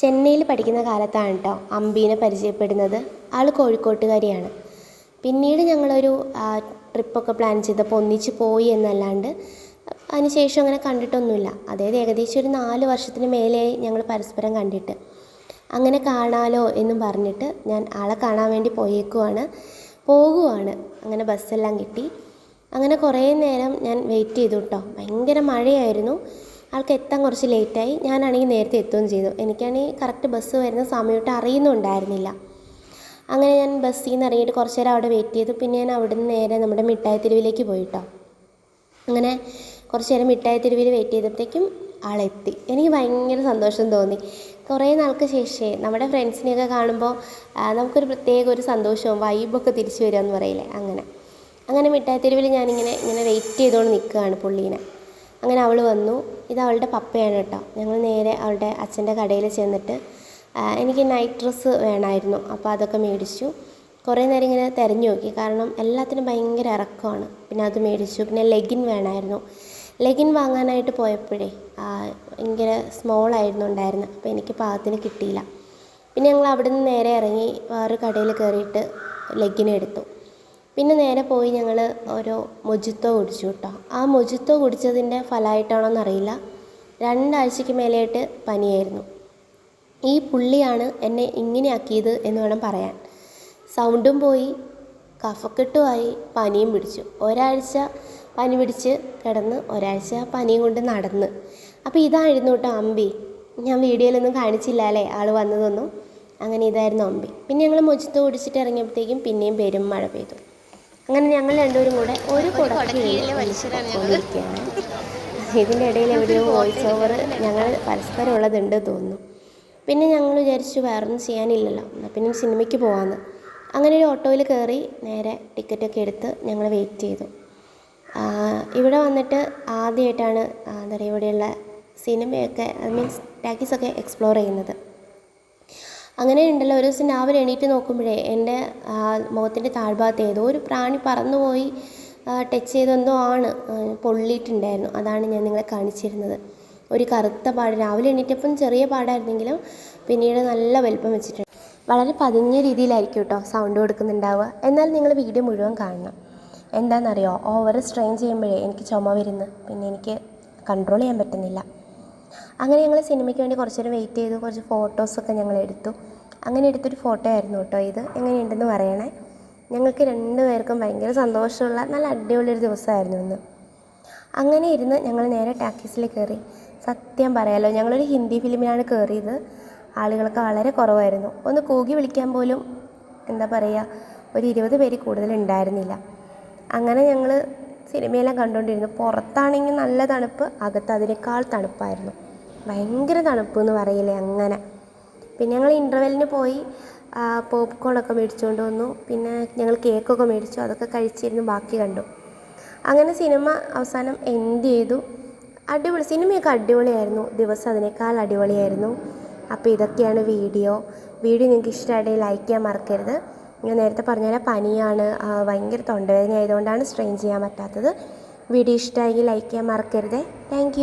ചെന്നൈയിൽ പഠിക്കുന്ന കാലത്താണ് കേട്ടോ അമ്പീനെ പരിചയപ്പെടുന്നത്. ആൾ കോഴിക്കോട്ടുകാരിയാണ്. പിന്നീട് ഞങ്ങളൊരു ട്രിപ്പൊക്കെ പ്ലാൻ ചെയ്തപ്പോൾ ഒന്നിച്ച് പോയി എന്നല്ലാണ്ട് അതിനുശേഷം അങ്ങനെ കണ്ടിട്ടൊന്നുമില്ല. അതായത് ഏകദേശം ഒരു നാല് വർഷത്തിന് മേലെയായി ഞങ്ങൾ പരസ്പരം കണ്ടിട്ട്. അങ്ങനെ കാണാലോ എന്നും പറഞ്ഞിട്ട് ഞാൻ ആളെ കാണാൻ വേണ്ടി പോയേക്കുവാണ്. പോകുവാണ്. അങ്ങനെ ബസ്സെല്ലാം കിട്ടി. അങ്ങനെ കുറേ നേരം ഞാൻ വെയിറ്റ് ചെയ്തു കേട്ടോ ഭയങ്കര മഴയായിരുന്നു. ആൾക്ക് എത്താൻ കുറച്ച് ലേറ്റായി. ഞാനാണെങ്കിൽ നേരത്തെ എത്തുകയും ചെയ്തു. എനിക്കാണെങ്കിൽ കറക്റ്റ് ബസ് വരുന്ന സമയത്ത് അറിയുന്നുണ്ടായിരുന്നില്ല. അങ്ങനെ ഞാൻ ബസ്സിൽ നിന്ന് ഇറങ്ങിയിട്ട് കുറച്ച് നേരം അവിടെ വെയിറ്റ് ചെയ്തു. പിന്നെ ഞാൻ അവിടെ നിന്ന് നേരെ നമ്മുടെ മിഠായി തെരുവിലേക്ക് പോയിട്ടോ. അങ്ങനെ കുറച്ച് നേരം മിഠായി തെരുവിൽ വെയിറ്റ് ചെയ്തപ്പോഴത്തേക്കും ആളെത്തി എനിക്ക് ഭയങ്കര സന്തോഷം തോന്നി. കുറേ നാൾക്ക് ശേഷമേ നമ്മുടെ ഫ്രണ്ട്സിനെയൊക്കെ കാണുമ്പോൾ നമുക്കൊരു പ്രത്യേക ഒരു സന്തോഷവും വൈബൊക്കെ തിരിച്ചു വരിക എന്ന് പറയില്ലേ? അങ്ങനെ. അങ്ങനെ മിഠായി തെരുവിൽ ഞാനിങ്ങനെ ഇങ്ങനെ വെയിറ്റ് ചെയ്തുകൊണ്ട് നിൽക്കുകയാണ് പുള്ളീനെ. അങ്ങനെ അവൾ വന്നു. ഇത് അവളുടെ പപ്പയാണ് കേട്ടോ. ഞങ്ങൾ നേരെ അവളുടെ അച്ഛന്റെ കടയിൽ ചെന്നിട്ട് എനിക്ക് നൈറ്റ് ഡ്രസ്സ് വേണമായിരുന്നു. അപ്പോൾ അതൊക്കെ മേടിച്ചു. കുറേ നേരം ഇങ്ങനെ തിരഞ്ഞു നോക്കി. കാരണം എല്ലാത്തിനും ഭയങ്കര ഇറക്കമാണ്. പിന്നെ അത് മേടിച്ചു. പിന്നെ ലെഗിൻ വേണമായിരുന്നു. ലെഗിൻ വാങ്ങാനായിട്ട് പോയപ്പോഴേ ഭയങ്കര സ്മോൾ ആയിരുന്നു ഉണ്ടായിരുന്നത് അപ്പോൾ എനിക്ക് പാകത്തിന് കിട്ടിയില്ല. പിന്നെ ഞങ്ങൾ അവിടെ നിന്ന് നേരെ ഇറങ്ങി വേറെ കടയിൽ കയറിയിട്ട് ലെഗിൻ എടുത്തു. പിന്നെ നേരെ പോയി ഞങ്ങൾ ഒരു മൊജിത്തോ കുടിച്ചു കേട്ടോ ആ മൊജിത്തോ കുടിച്ചതിന്റെ ഫലമായിട്ടാണോ എന്നറിയില്ല രണ്ടാഴ്ചയ്ക്ക് മേലെയായിട്ട് പനിയായിരുന്നു. ഈ പുള്ളിയാണ് എന്നെ ഇങ്ങനെയാക്കിയത് എന്ന് വേണം പറയാൻ. സൗണ്ടും പോയി കഫക്കെട്ടുമായി പനിയും പിടിച്ചു. ഒരാഴ്ച പനി പിടിച്ച് കിടന്ന് ഒരാഴ്ച പനിയും കൊണ്ട് നടന്ന്. അപ്പോൾ ഇതായിരുന്നു കേട്ടോ അമ്പി. ഞാൻ വീഡിയോയിലൊന്നും കാണിച്ചില്ല അല്ലേ? ആൾ വന്നതൊന്നും. അങ്ങനെ ഇതായിരുന്നു അമ്പി. പിന്നെ ഞങ്ങൾ മൊജിത്ത് കുടിച്ചിട്ട് ഇറങ്ങിയപ്പോഴത്തേക്കും പിന്നെയും പെരും മഴ പെയ്തു. അങ്ങനെ ഞങ്ങൾ രണ്ടുപേരും കൂടെ ഒരു കുടക്കീഴിൽ വലിച്ചിരിക്കുകയാണ് ഇതിന്റെ ഇടയിൽ എവിടെയോ വോയിസ് ഓവർ ഞങ്ങൾ പരസ്പരം ഉള്ളതുണ്ട് തോന്നുന്നു. പിന്നെ ഞങ്ങൾ വിചാരിച്ചു വേറൊന്നും ചെയ്യാനില്ലല്ലോ. എന്നാൽ പിന്നെ സിനിമയ്ക്ക് പോകാമെന്ന് അങ്ങനെ ഒരു ഓട്ടോയിൽ കയറി നേരെ ടിക്കറ്റൊക്കെ എടുത്ത് ഞങ്ങൾ വെയിറ്റ് ചെയ്തു. ഇവിടെ വന്നിട്ട് ആദ്യമായിട്ടാണ് എന്താ പറയുക ഇവിടെയുള്ള സിനിമയൊക്കെ ഐ മീൻസ് ടാക്കീസൊക്കെ എക്സ്പ്ലോർ ചെയ്യുന്നത്. അങ്ങനെ ഉണ്ടല്ലോ ഒരു ദിവസം രാവിലെ എണീറ്റ് നോക്കുമ്പോഴേ എന്റെ മുഖത്തിന്റെ താഴ്ഭാഗത്ത് ഏതോ ഒരു പ്രാണി പറന്നുപോയി ടച്ച് ചെയ്തെന്തോ ആണ് പൊള്ളിയിട്ടുണ്ടായിരുന്നു. അതാണ് ഞാൻ നിങ്ങളെ കാണിച്ചിരുന്നത്. ഒരു കറുത്ത പാട് രാവിലെ എണീറ്റപ്പം ചെറിയ പാടായിരുന്നെങ്കിലും പിന്നീട് നല്ല വലിപ്പം വെച്ചിട്ടുണ്ട്. വളരെ പതിഞ്ഞ രീതിയിലായിരിക്കും കേട്ടോ സൗണ്ട് കൊടുക്കുന്നുണ്ടാവുക. എന്നാൽ നിങ്ങൾ വീഡിയോ മുഴുവൻ കാണണം. എന്താണെന്നറിയോ? ഓവർ സ്ട്രെയിൻ ചെയ്യുമ്പോഴേ എനിക്ക് ചുമ വരുന്നു. പിന്നെ എനിക്ക് കൺട്രോൾ ചെയ്യാൻ പറ്റുന്നില്ല. അങ്ങനെ ഞങ്ങൾ സിനിമയ്ക്ക് വേണ്ടി കുറച്ച് നേരം വെയിറ്റ് ചെയ്തു. കുറച്ച് ഫോട്ടോസൊക്കെ ഞങ്ങൾ എടുത്തു. അങ്ങനെ എടുത്തൊരു ഫോട്ടോ ആയിരുന്നു കേട്ടോ ഇത്. എങ്ങനെയുണ്ടെന്ന് പറയണേ. ഞങ്ങൾക്ക് രണ്ടുപേർക്കും ഭയങ്കര സന്തോഷമുള്ള നല്ല അടിപൊളിയൊരു ദിവസമായിരുന്നു ഇന്ന്. അങ്ങനെ ഇരുന്ന് ഞങ്ങൾ നേരെ ടാക്കീസിൽ കയറി സത്യം പറയാലോ ഞങ്ങളൊരു ഹിന്ദി ഫിലിമിനാണ് കയറിയത് ആളുകളൊക്കെ വളരെ കുറവായിരുന്നു. ഒന്ന് കൂകി വിളിക്കാൻ പോലും എന്താ പറയുക ഒരു ഇരുപത് പേര് കൂടുതൽ ഉണ്ടായിരുന്നില്ല. അങ്ങനെ ഞങ്ങൾ സിനിമയെല്ലാം കണ്ടുകൊണ്ടിരുന്നു. പുറത്താണെങ്കിൽ നല്ല തണുപ്പ് അകത്ത് അതിനേക്കാൾ തണുപ്പായിരുന്നു. ഭയങ്കര തണുപ്പ് എന്ന് പറയില്ലേ അങ്ങനെ. പിന്നെ ഞങ്ങൾ ഇന്റർവെല്ലിന് പോയി പോപ്കോണൊക്കെ മേടിച്ചുകൊണ്ട് വന്നു. പിന്നെ ഞങ്ങൾ കേക്കൊക്കെ മേടിച്ചു. അതൊക്കെ കഴിച്ചിരുന്നു. ബാക്കി കണ്ടു. അങ്ങനെ സിനിമ അവസാനം എൻഡ് ചെയ്തു. അടിപൊളി. സിനിമയൊക്കെ അടിപൊളിയായിരുന്നു. ദിവസം അതിനേക്കാൾ അടിപൊളിയായിരുന്നു. അപ്പോൾ ഇതൊക്കെയാണ് വീഡിയോ. വീഡിയോ നിങ്ങൾക്ക് ഇഷ്ടമായിട്ട് ലൈക്ക് ചെയ്യാൻ മറക്കരുത്. ഞാൻ നേരത്തെ പറഞ്ഞ പനിയാണ് ഭയങ്കര തൊണ്ടവേദന ആയതുകൊണ്ടാണ് സ്ട്രെയിൻ ചെയ്യാൻ പറ്റാത്തത്. വീഡിയോ ഇഷ്ടമായെങ്കിൽ ലൈക്ക് ചെയ്യാൻ മറക്കരുത്. താങ്ക്